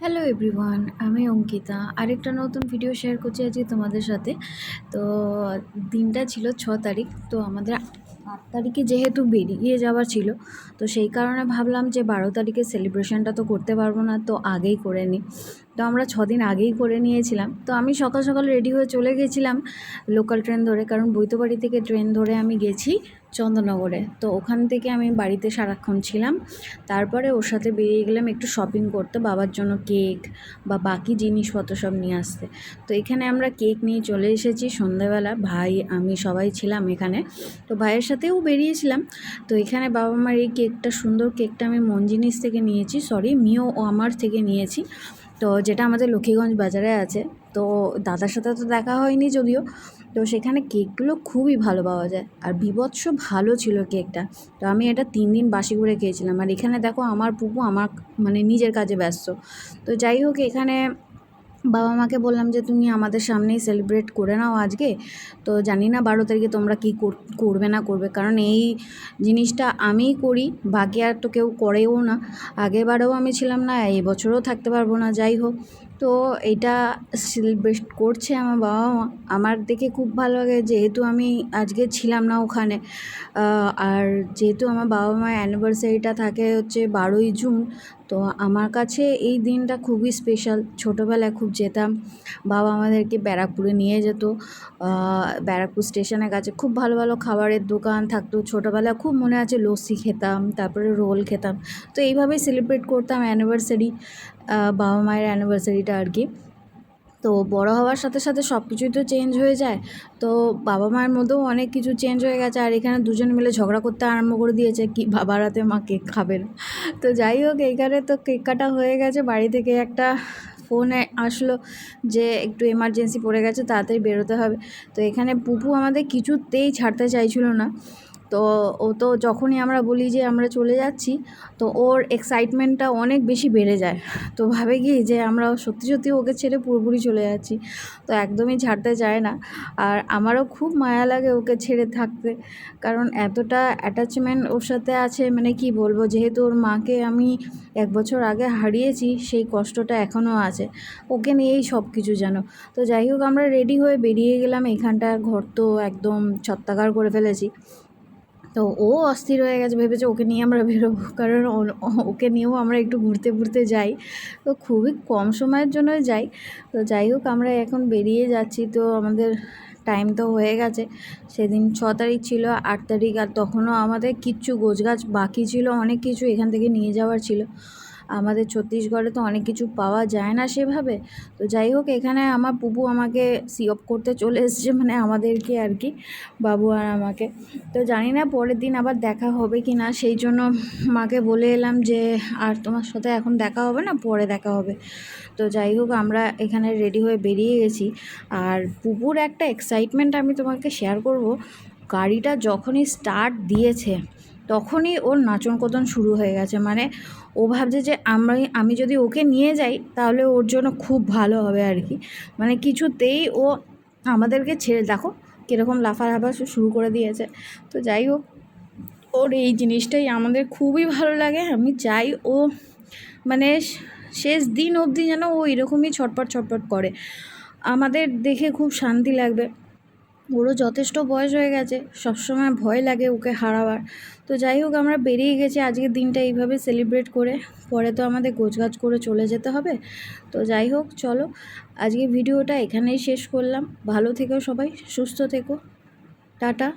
Hello everyone আমি অঙ্কিতা। আরেকটা নতুন ভিডিও শেয়ার করছি আজকে তোমাদের সাথে। তো, দিনটা ছিল ছ তারিখ, তো আমাদের আট তারিখে যেহেতু বেরিয়ে যাওয়ার ছিল, তো সেই কারণে ভাবলাম যে বারো তারিখে সেলিব্রেশনটা তো করতে পারব না, তো আগেই করে নিই। তো আমরা ছদিন আগেই করে নিয়েছিলাম। তো আমি সকাল সকাল রেডি হয়ে চলে গেছিলাম লোকাল ট্রেন ধরে, কারণ বৈতবাড়ি থেকে ট্রেন ধরে আমি গেছি চন্দননগরে। তো ওখান থেকে আমি বাড়িতে সারাক্ষণ ছিলাম। তারপরে ওর সাথে বেরিয়ে গেলাম একটু শপিং করতে, বাবার জন্য কেক বা বাকি জিনিসপত্র সব নিয়ে আসতে। তো এখানে আমরা কেক নিয়ে চলে এসেছি সন্ধ্যাবেলা। ভাই, আমি সবাই ছিলাম এখানে। তো ভাইয়ের সাথেও বেরিয়েছিলাম। তো এখানে বাবা মার এই কেকটা, সুন্দর কেকটা আমি মন জিনিস থেকে নিয়েছি সরি মিও ও আমার থেকে নিয়েছি। তো যেটা আমাদের লক্ষ্মীগঞ্জ বাজারে আছে। তো দাদার সাথে তো দেখা হয়নি যদিও। তো সেখানে কেকগুলো খুবই ভালো পাওয়া যায়। আর বিভৎস ভালো ছিল কেকটা। তো আমি এটা তিন দিন বাসি করে খেয়েছিলাম। আর এখানে দেখো আমার পুপু আমার মানে নিজের কাজে ব্যস্ত। তো যাই হোক, এখানে বাবা মাকে বললাম যে, তুমি আমাদের সামনেই সেলিব্রেট করে নাও আজকে। তো জানি না বারো তারিখে তোমরা কী করবে না করবে। কারণ এই জিনিসটা আমিই করি, বাকি আর তো কেউ করেও না। আগেরবারেও আমি ছিলাম না, এবছরও থাকতে পারব না, যাই হোক। তো এটা সেলিব্রেট করছে আমার বাবা মা আমার দেখে খুব ভালো লাগে যেহেতু আমি আজকে ছিলাম না ওখানে। আর যেহেতু আমার বাবা মায়ের অ্যানিভার্সারিটা থাকে হচ্ছে বারোই জুন তো আমার কাছে এই দিনটা খুবই স্পেশাল ছোটোবেলায় খুব যেতাম। বাবা আমাদেরকে ব্যারাকপুরে নিয়ে যেত। ব্যারাকপুর স্টেশনের কাছে খুব ভালো ভালো খাবারের দোকান থাকতো। ছোটোবেলায় খুব মনে আছে লস্যি খেতাম, তারপরে রোল খেতাম। তো এইভাবেই সেলিব্রেট করতাম অ্যানিভার্সারি বাবা মায়ের অ্যানিভার্সারিটা আর কি। তো বড় হওয়ার সাথে সাথে সব কিছুই তো চেঞ্জ হয়ে যায়। তো বাবা মায়ের মধ্যেও অনেক কিছু চেঞ্জ হয়ে গেছে। আর এখানে দুজন মিলে ঝগড়া করতে আরম্ভ করে দিয়েছে কি বাবার হাতে মা কেক খাবেন। তো যাই হোক এইখানে তো কেক কাটা হয়ে গেছে। বাড়ি থেকে একটা ফোনে আসলো যে একটু এমার্জেন্সি পড়ে গেছে, তাড়াতাড়ি বেরোতে হবে। তো এখানে পুপু আমাদের কিছুতেই ছাড়তে চাইছিল না। তো ও তো যখনই আমরা বলি যে আমরা চলে যাচ্ছি, তো ওর এক্সাইটমেন্টটা অনেক বেশি বেড়ে যায়। তো ভাবে কি যে আমরা সত্যি সত্যি ওকে ছেড়ে পুরোপুরি চলে যাচ্ছি, তো একদমই ছাড়তে চায় না। আর আমারও খুব মায়া লাগে ওকে ছেড়ে থাকতে, কারণ এতটা অ্যাটাচমেন্ট ওর সাথে আছে মানে কি বলব, যেহেতু ওর মাকে আমি এক বছর আগে হারিয়েছি, সেই কষ্টটা এখনও আছে। ওকে নিয়েই সব কিছু যেন। তো যাই হোক, আমরা রেডি হয়ে বেরিয়ে গেলাম এখানটা ঘর তো একদম ছত্তাকার করে ফেলেছি। তো ও অস্থির হয়ে গেছে, ভেবেছে ওকে নিয়ে আমরা বেরোবো। কারণ ওকে নিয়েও আমরা একটু ঘুরতে ঘুরতে যাই। তো খুবই কম সময়ের জন্য যাই। তো যাই হোক, আমরা এখন বেরিয়ে যাচ্ছি। তো আমাদের টাইম তো হয়ে গেছে। সেদিন ছ তারিখ ছিল, আট তারিখ, আর তখনও আমাদের কিচ্ছু গোছগাছ বাকি ছিল, অনেক কিছু এখান থেকে নিয়ে যাওয়ার ছিল। আমাদের ছত্তিশগড়ে তো অনেক কিছু পাওয়া যায় না সেভাবে। তো যাই হোক, এখানে আমার পুপু আমাকে সি অফ করতে চলে এসছে মানে আমাদেরকে আর কি, বাবু আর আমাকে। তো জানি না পরের দিন আবার দেখা হবে কি না, সেই জন্য মাকে বলে এলাম যে, আর তোমার সাথে এখন দেখা হবে না? পরে দেখা হবে। তো যাই হোক, আমরা এখানে রেডি হয়ে বেরিয়ে গেছি। আর পুপুর একটা এক্সাইটমেন্ট আমি তোমাকে শেয়ার করব। গাড়িটা যখনই স্টার্ট দিয়েছে তখনই ওর নাচন কোদন শুরু হয়ে গেছে। মানে ও ভাবছে যে আমি আমি যদি ওকে নিয়ে যাই, তাহলে ওর জন্য খুব ভালো হবে আর কি। মানে কিছুতেই ও আমাদেরকে ছেড়ে, দেখো কীরকম লাফালাফা শুরু করে দিয়েছে। তো যাই হোক, ওর এই জিনিসটাই আমাদের খুবই ভালো লাগে। আমি চাই ও মানে শেষ দিন অবধি যেন ও এরকমই ছটপট ছটপট করে। আমাদের দেখে খুব শান্তি লাগবে। ওরও যথেষ্ট বয়স হয়ে গেছে, সবসময় ভয় লাগে ওকে হারাবার। তো যাই হোক, আমরা বেরিয়ে গেছি আজকের দিনটা এইভাবে সেলিব্রেট করে। পরে তো আমাদের গোছগাছ করে চলে যেতে হবে। তো যাই হোক, চলো আজকে ভিডিওটা এখানেই শেষ করলাম। ভালো থেকো সবাই, সুস্থ থেকো। টাটা।